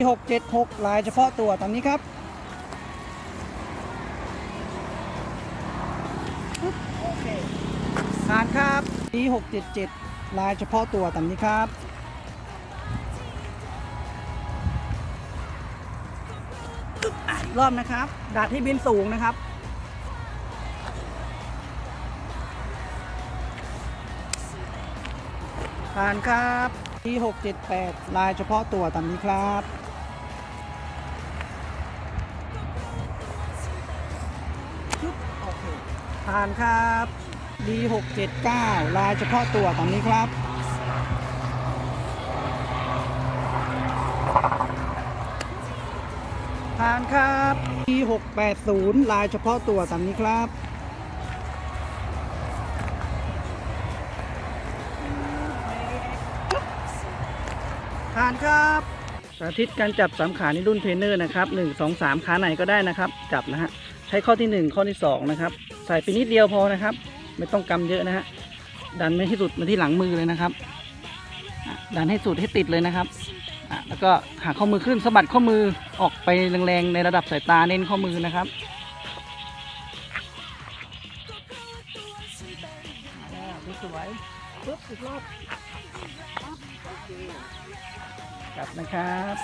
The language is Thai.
หกเจ็ดหกลายเฉพาะตัวตามนี้ครับ โอเคผ่านครับปีหกเจ็ดเจ็ดลายเฉพาะตัวตามนี้ครับอะอีกรอบนะครับดัดให้บินสูงนะครับ ผ่านครับปี678ลายเฉพาะตัวตามนี้ครับ ผ่านครับ D679 ลายเฉพาะตัวตามนี้ครับผ่านครับ D680 ลายเฉพาะตัวตามนี้ครับ ผ่านครับสาธิตการจับสามขาในรุ่นเทรนเนอร์นะครับหนึ่งสองสามขาไหนก็ได้นะครับ จับนะฮะ ใช้ข้อที่หนึ่งข้อที่สองนะครับ ใส่ไปนิดเดียวพอนะครับ ไม่ต้องกำเยอะนะฮะดันไม่ให้สุดมาที่หลังมือเลยนะครับดันให้สุดให้ติดเลยนะครับแล้วก็หาข้อมือขึ้นสะบัดข้อมือออกไปแรงๆในระดับสายตาเน้นข้อมือนะครับสวยปึ๊บอีกรอบกลับนะครับ